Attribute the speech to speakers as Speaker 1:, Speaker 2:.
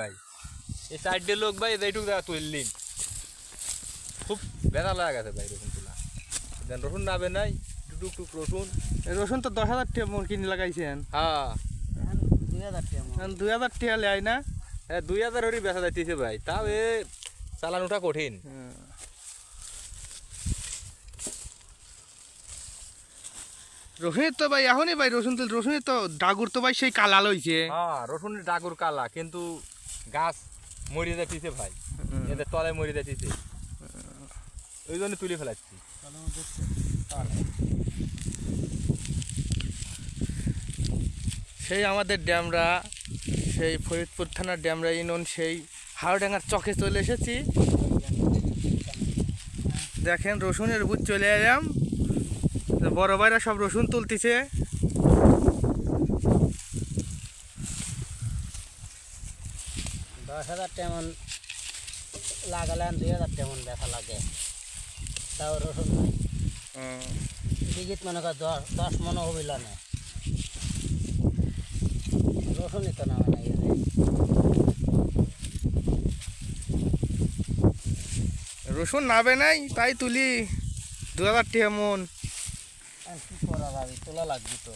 Speaker 1: ভাই। এই চারটে লোক ভাই এইটুক দেখা তুললিন খুব বেড়া লাগা গেছে ভাই রসুন তোলা। দেন রসুন নাবে নাই টুক টুক রসুন।
Speaker 2: রসুন তো দশ হাজার টাকা কিনে লাগাইছেন।
Speaker 1: হ্যাঁ।
Speaker 3: দুই হাজার টাকা।
Speaker 2: এখন দুই হাজার লেয় না?
Speaker 1: হ্যাঁ দুই হাজার হরি বেচা যাইতেছে ভাই। তাও এ চালানোটা কঠিন।
Speaker 2: রসুনের তো ভাই এখনই ভাই রসুন তো রসুনের তো ডাগুর তো ভাই সেই কালা লইছে।
Speaker 1: হ্যাঁ রসুনের ডাগুর কালা কিন্তু গাছ মরে যাইতেছে ভাই। এদের তলায় মরে যাইতেছে। ওই জন্য তুলে ফেলাচ্ছি।
Speaker 2: সেই আমাদের ড্যামরা সেই ফরিদপুর থানার ড্যামরা ইউনিয়ন সেই হাওড়াঙ্গার চকে চলে এসেছি। দেখেন রসুনের বুথ চলে এলাম। বড় ভাইরা সব রসুন তুলতেছে।
Speaker 3: দশ হাজার তেমন লাগালে আর দুই হাজার তেমন দেখা লাগে। তাও রসুন নাই। বিঘিত মনে কর দশ দশ মনে হবিল না। রসুনই তো নাই এদের।
Speaker 2: রসুন নাবে নাই তাই তুলি। দু হাজার টাকা মন।
Speaker 3: কি করা যাবে? তোলা লাগবে তো।